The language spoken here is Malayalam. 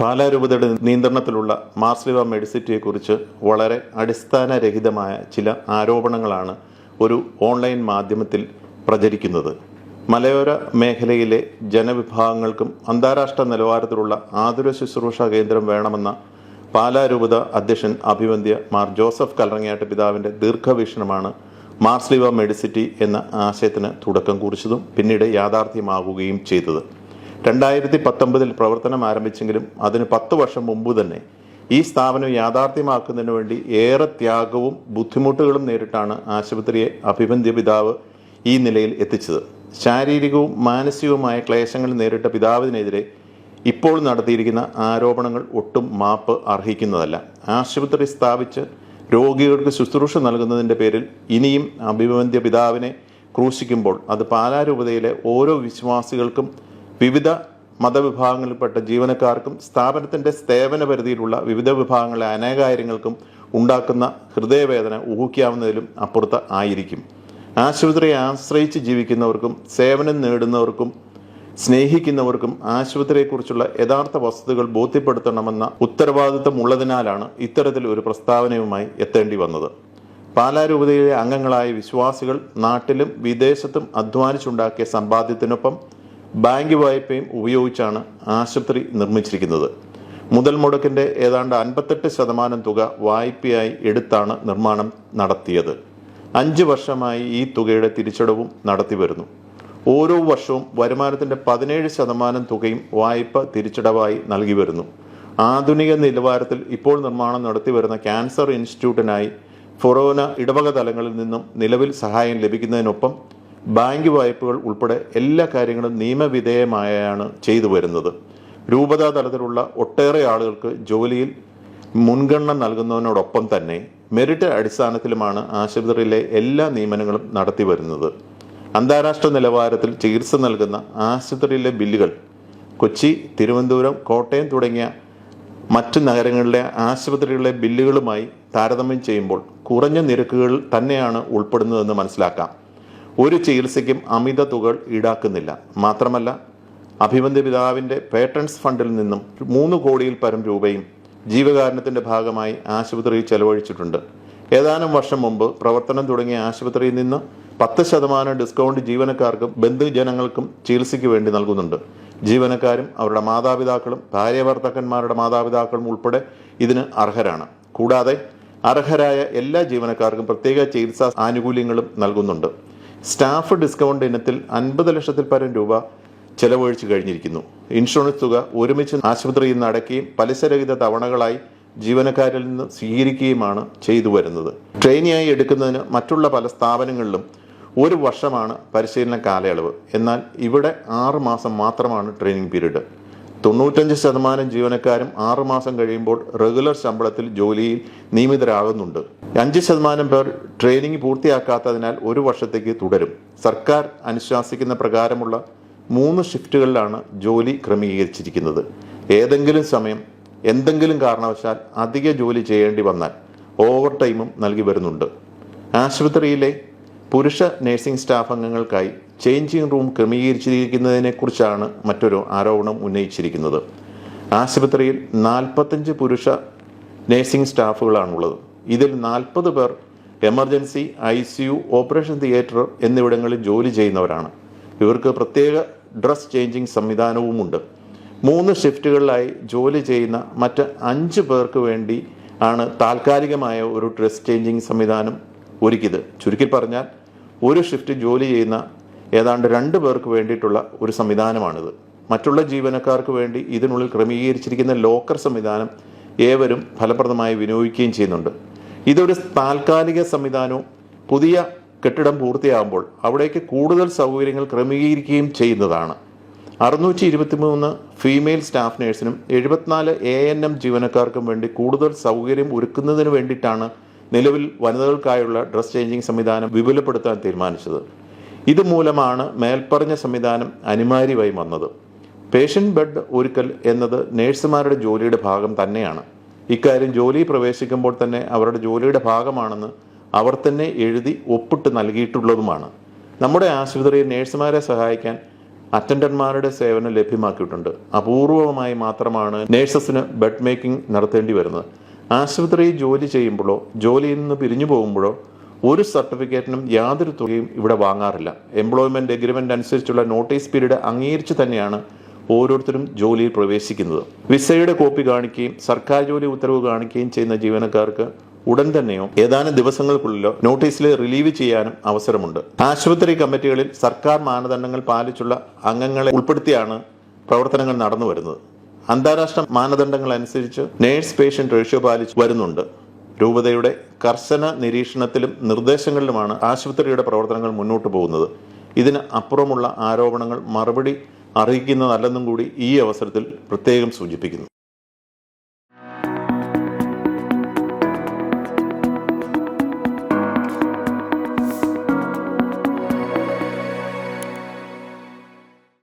പാലാരൂപതയുടെ നിയന്ത്രണത്തിലുള്ള മാർസ്ലിവ മെഡിസിറ്റിയെക്കുറിച്ച് വളരെ അടിസ്ഥാനരഹിതമായ ചില ആരോപണങ്ങളാണ് ഒരു ഓൺലൈൻ മാധ്യമത്തിൽ പ്രചരിക്കുന്നത്. മലയോര മേഖലയിലെ ജനവിഭാഗങ്ങൾക്കും അന്താരാഷ്ട്ര നിലവാരത്തിലുള്ള ആതുര ശുശ്രൂഷ കേന്ദ്രം വേണമെന്ന പാലാരൂപത അധ്യക്ഷൻ അഭിവന്ദ്യ മാർ ജോസഫ് കല്ലറങ്ങാട്ട് പിതാവിന്റെ ദീർഘവീക്ഷണമാണ് മാർസ്ലിവ മെഡിസിറ്റി എന്ന ആശയത്തിന് തുടക്കം കുറിച്ചതും പിന്നീട് യാഥാർത്ഥ്യമാകുകയും ചെയ്തത്. രണ്ടായിരത്തി പത്തൊമ്പതിൽ പ്രവർത്തനം ആരംഭിച്ചെങ്കിലും അതിന് പത്ത് വർഷം മുമ്പ് തന്നെ ഈ സ്ഥാപനം യാഥാർത്ഥ്യമാക്കുന്നതിന് വേണ്ടി ഏറെ ത്യാഗവും ബുദ്ധിമുട്ടുകളും നേരിട്ടാണ് ആശുപത്രിയെ അഭിബന്ധ്യ പിതാവ് ഈ നിലയിൽ എത്തിച്ചത്. ശാരീരികവും മാനസികവുമായ ക്ലേശങ്ങൾ നേരിട്ട പിതാവിനെതിരെ ഇപ്പോൾ നടത്തിയിരിക്കുന്ന ആരോപണങ്ങൾ ഒട്ടും മാപ്പ് അർഹിക്കുന്നതല്ല. ആശുപത്രി സ്ഥാപിച്ച് രോഗികൾക്ക് ശുശ്രൂഷ നൽകുന്നതിന്റെ പേരിൽ ഇനിയും അഭിബന്ധ്യ പിതാവിനെ ക്രൂശിക്കുമ്പോൾ അത് പാലാരൂപതയിലെ ഓരോ വിശ്വാസികൾക്കും വിവിധ മതവിഭാഗങ്ങളിൽപ്പെട്ട ജീവനക്കാർക്കും സ്ഥാപനത്തിന്റെ സേവന പരിധിയിലുള്ള വിവിധ വിഭാഗങ്ങളെ അനേകാര്യങ്ങൾക്കും ഉണ്ടാക്കുന്ന ഹൃദയവേദന ഊഹിക്കാവുന്നതിലും അപ്പുറത്ത് ആയിരിക്കും. ആശുപത്രിയെ ആശ്രയിച്ച് ജീവിക്കുന്നവർക്കും സേവനം നേടുന്നവർക്കും സ്നേഹിക്കുന്നവർക്കും ആശുപത്രിയെക്കുറിച്ചുള്ള യഥാർത്ഥ വസ്തുതകൾ ബോധ്യപ്പെടുത്തണമെന്ന ഉത്തരവാദിത്തം ഉള്ളതിനാലാണ് ഇത്തരത്തിൽ ഒരു പ്രസ്താവനയുമായി എത്തേണ്ടി വന്നത്. പാലാരൂപതയിലെ അംഗങ്ങളായ വിശ്വാസികൾ നാട്ടിലും വിദേശത്തും അധ്വാനിച്ചുണ്ടാക്കിയ സമ്പാദ്യത്തിനൊപ്പം ബാങ്ക് വായ്പയും ഉപയോഗിച്ചാണ് ആശുപത്രി നിർമ്മിച്ചിരിക്കുന്നത്. മുതൽ മുടക്കിന്റെ ഏതാണ്ട് അൻപത്തെട്ട് ശതമാനം തുക വായ്പയായി എടുത്താണ് നിർമ്മാണം നടത്തിയത്. അഞ്ച് വർഷമായി ഈ തുകയുടെ തിരിച്ചടവും നടത്തി വരുന്നു. ഓരോ വർഷവും വരുമാനത്തിന്റെ പതിനേഴ് ശതമാനം തുകയും വായ്പ തിരിച്ചടവായി നൽകി വരുന്നു. ആധുനിക നിലവാരത്തിൽ ഇപ്പോൾ നിർമ്മാണം നടത്തി വരുന്ന ക്യാൻസർ ഇൻസ്റ്റിറ്റ്യൂട്ടിനായി ഫൊറോന ഇടവക തലങ്ങളിൽ നിന്നും നിലവിൽ സഹായം ലഭിക്കുന്നതിനൊപ്പം ബാങ്ക് വായ്പകൾ ഉൾപ്പെടെ എല്ലാ കാര്യങ്ങളും നിയമവിധേയമായാണ് ചെയ്തു വരുന്നത്. രൂപതാ തലത്തിലുള്ള ഒട്ടേറെ ആളുകൾക്ക് ജോലിയിൽ മുൻഗണന നൽകുന്നതിനോടൊപ്പം തന്നെ മെറിറ്റ് അടിസ്ഥാനത്തിലുമാണ് ആശുപത്രിയിലെ എല്ലാ നിയമനങ്ങളും നടത്തി വരുന്നത്. അന്താരാഷ്ട്ര നിലവാരത്തിൽ ചികിത്സ നൽകുന്ന ആശുപത്രിയിലെ ബില്ലുകൾ കൊച്ചി തിരുവനന്തപുരം കോട്ടയം തുടങ്ങിയ മറ്റ് നഗരങ്ങളിലെ ആശുപത്രികളിലെ ബില്ലുകളുമായി താരതമ്യം ചെയ്യുമ്പോൾ കുറഞ്ഞ നിരക്കുകൾ തന്നെയാണ് ഉൾപ്പെടുന്നതെന്ന് മനസ്സിലാക്കാം. ഒരു ചികിത്സയ്ക്കും അമിത തുകൾ ഈടാക്കുന്നില്ല. മാത്രമല്ല അഭിബന്ധ പിതാവിന്റെ പേറ്റൻസ് ഫണ്ടിൽ നിന്നും മൂന്ന് കോടിയിൽ പരം രൂപയും ജീവകാരുണ്യത്തിന്റെ ഭാഗമായി ആശുപത്രിയിൽ ചെലവഴിച്ചിട്ടുണ്ട്. ഏതാനും വർഷം മുമ്പ് പ്രവർത്തനം തുടങ്ങിയ ആശുപത്രിയിൽ നിന്ന് പത്ത് ശതമാനം ഡിസ്കൗണ്ട് ജീവനക്കാർക്കും ബന്ധുജനങ്ങൾക്കും ചികിത്സയ്ക്ക് വേണ്ടി നൽകുന്നുണ്ട്. ജീവനക്കാരും അവരുടെ മാതാപിതാക്കളും ഭാര്യഭർത്താക്കന്മാരുടെ മാതാപിതാക്കളും ഉൾപ്പെടെ ഇതിന് അർഹരാണ്. കൂടാതെ അർഹരായ എല്ലാ ജീവനക്കാർക്കും പ്രത്യേക ചികിത്സാ ആനുകൂല്യങ്ങളും നൽകുന്നുണ്ട്. സ്റ്റാഫ് ഡിസ്കൗണ്ട് ഇനത്തിൽ അൻപത് ലക്ഷത്തിൽ പരം രൂപ ചെലവഴിച്ചു കഴിഞ്ഞിരിക്കുന്നു. ഇൻഷുറൻസ് തുക ഒരുമിച്ച് ആശുപത്രിയിൽ നിന്ന് അടയ്ക്കുകയും പലിശരഹിത തവണകളായി ജീവനക്കാരിൽ നിന്ന് സ്വീകരിക്കുകയുമാണ് ചെയ്തു വരുന്നത്. ട്രെയിനിയായി എടുക്കുന്നതിന് മറ്റുള്ള പല സ്ഥാപനങ്ങളിലും ഒരു വർഷമാണ് പരിശീലന കാലയളവ്. എന്നാൽ ഇവിടെ ആറ് മാസം മാത്രമാണ് ട്രെയിനിങ് പീരീഡ്. തൊണ്ണൂറ്റഞ്ച് ശതമാനം ജീവനക്കാരും ആറുമാസം കഴിയുമ്പോൾ റെഗുലർ ശമ്പളത്തിൽ ജോലിയിൽ നിയമിതരാകുന്നുണ്ട്. അഞ്ച് ശതമാനം പേർ ട്രെയിനിങ് പൂർത്തിയാക്കാത്തതിനാൽ ഒരു വർഷത്തേക്ക് തുടരും. സർക്കാർ അനുശാസിക്കുന്ന പ്രകാരമുള്ള മൂന്ന് ഷിഫ്റ്റുകളിലാണ് ജോലി ക്രമീകരിച്ചിരിക്കുന്നത്. ഏതെങ്കിലും സമയം എന്തെങ്കിലും കാരണവശാൽ അധിക ജോലി ചെയ്യേണ്ടി വന്നാൽ ഓവർ ടൈമും നൽകി വരുന്നുണ്ട്. ആശുപത്രിയിലെ പുരുഷ നഴ്സിംഗ് സ്റ്റാഫ് അംഗങ്ങൾക്കായി ചേഞ്ചിങ് റൂം ക്രമീകരിച്ചിരിക്കുന്നതിനെക്കുറിച്ചാണ് മറ്റൊരു ആരോപണം ഉന്നയിച്ചിരിക്കുന്നത്. ആശുപത്രിയിൽ നാൽപ്പത്തഞ്ച് പുരുഷ നഴ്സിംഗ് സ്റ്റാഫുകളാണുള്ളത്. ഇതിൽ നാൽപ്പത് പേർ എമർജൻസി ഐ ഓപ്പറേഷൻ തിയേറ്റർ എന്നിവിടങ്ങളിൽ ജോലി ചെയ്യുന്നവരാണ്. ഇവർക്ക് പ്രത്യേക ഡ്രസ് ചേഞ്ചിങ് സംവിധാനവുമുണ്ട്. മൂന്ന് ഷിഫ്റ്റുകളിലായി ജോലി ചെയ്യുന്ന മറ്റ് അഞ്ച് പേർക്ക് വേണ്ടി ആണ് താൽക്കാലികമായ ഒരു ഡ്രസ് ചേഞ്ചിങ് സംവിധാനം ഒരുക്കിയത്. ചുരുക്കി പറഞ്ഞാൽ ഒരു ഷിഫ്റ്റ് ജോലി ചെയ്യുന്ന ഏതാണ്ട് രണ്ട് പേർക്ക് വേണ്ടിയിട്ടുള്ള ഒരു സംവിധാനമാണിത്. മറ്റുള്ള ജീവനക്കാർക്ക് വേണ്ടി ഇതിനുള്ളിൽ ക്രമീകരിച്ചിരിക്കുന്ന ലോക്കർ സംവിധാനം ഏവരും ഫലപ്രദമായി വിനിയോഗിക്കുകയും ചെയ്യുന്നുണ്ട്. ഇതൊരു താൽക്കാലിക സംവിധാനവും പുതിയ കെട്ടിടം പൂർത്തിയാകുമ്പോൾ അവിടേക്ക് കൂടുതൽ സൗകര്യങ്ങൾ ക്രമീകരിക്കുകയും ചെയ്യുന്നതാണ്. അറുന്നൂറ്റി ഇരുപത്തി മൂന്ന് ഫീമെയിൽ സ്റ്റാഫ് നഴ്സിനും എഴുപത്തിനാല് എ എൻ എം ജീവനക്കാർക്കും വേണ്ടി കൂടുതൽ സൗകര്യം ഒരുക്കുന്നതിന് വേണ്ടിയിട്ടാണ് നിലവിൽ വനിതകൾക്കായുള്ള ഡ്രസ് ചേഞ്ചിങ് സംവിധാനം വിപുലപ്പെടുത്താൻ തീരുമാനിച്ചത്. ഇതുമൂലമാണ് മേൽപ്പറഞ്ഞ സംവിധാനം അനിവാര്യമായി വന്നത്. പേഷ്യന്റ് ബെഡ് ഒരുക്കൽ എന്നത് നഴ്സുമാരുടെ ജോലിയുടെ ഭാഗം തന്നെയാണ്. ഇക്കാര്യം ജോലി പ്രവേശിക്കുമ്പോൾ തന്നെ അവരുടെ ജോലിയുടെ ഭാഗമാണെന്ന് അവർ തന്നെ എഴുതി ഒപ്പിട്ട് നൽകിയിട്ടുള്ളതുമാണ്. നമ്മുടെ ആശുപത്രിയിൽ നഴ്സുമാരെ സഹായിക്കാൻ അറ്റൻഡന്മാരുടെ സേവനം ലഭ്യമാക്കിയിട്ടുണ്ട്. അപൂർവമായി മാത്രമാണ് നേഴ്സസിന് ബെഡ് മേക്കിംഗ് നടത്തേണ്ടി വരുന്നത്. ആശുപത്രിയിൽ ജോലി ചെയ്യുമ്പോഴോ ജോലിയിൽ നിന്ന് പിരിഞ്ഞു പോകുമ്പോഴോ ഒരു സർട്ടിഫിക്കറ്റിനും യാതൊരു തുകയും ഇവിടെ വാങ്ങാറില്ല. എംപ്ലോയ്മെന്റ് എഗ്രിമെന്റ് അനുസരിച്ചുള്ള നോട്ടീസ് പീരീഡ് അംഗീകരിച്ച് തന്നെയാണ് ഓരോരുത്തരും ജോലിയിൽ പ്രവേശിക്കുന്നത്. വിസയുടെ കോപ്പി കാണിക്കുകയും സർക്കാർ ജോലി ഉത്തരവ് കാണിക്കുകയും ചെയ്യുന്ന ജീവനക്കാർക്ക് ഉടൻ തന്നെയോ ഏതാനും ദിവസങ്ങൾക്കുള്ളിലോ നോട്ടീസിൽ റിലീവ് ചെയ്യാനും അവസരമുണ്ട്. ആശുപത്രി കമ്മിറ്റികളിൽ സർക്കാർ മാനദണ്ഡങ്ങൾ പാലിച്ചുള്ള അംഗങ്ങളെ ഉൾപ്പെടുത്തിയാണ് പ്രവർത്തനങ്ങൾ നടന്നു വരുന്നത് അന്താരാഷ്ട്ര മാനദണ്ഡങ്ങൾ അനുസരിച്ച് നേഴ്സ് പേഷ്യന്റ് റേഷ്യോ പാലിച്ച് വരുന്നുണ്ട്. രൂപതയുടെ കർശന നിരീക്ഷണത്തിലും നിർദ്ദേശങ്ങളിലുമാണ് ആശുപത്രിയുടെ പ്രവർത്തനങ്ങൾ മുന്നോട്ട് പോകുന്നത്. ഇതിന് അപ്പുറമുള്ള ആരോപണങ്ങൾ മറുപടി അറിയിക്കുന്നതല്ലെന്നും കൂടി ഈ അവസരത്തിൽ പ്രത്യേകം സൂചിപ്പിക്കുന്നു.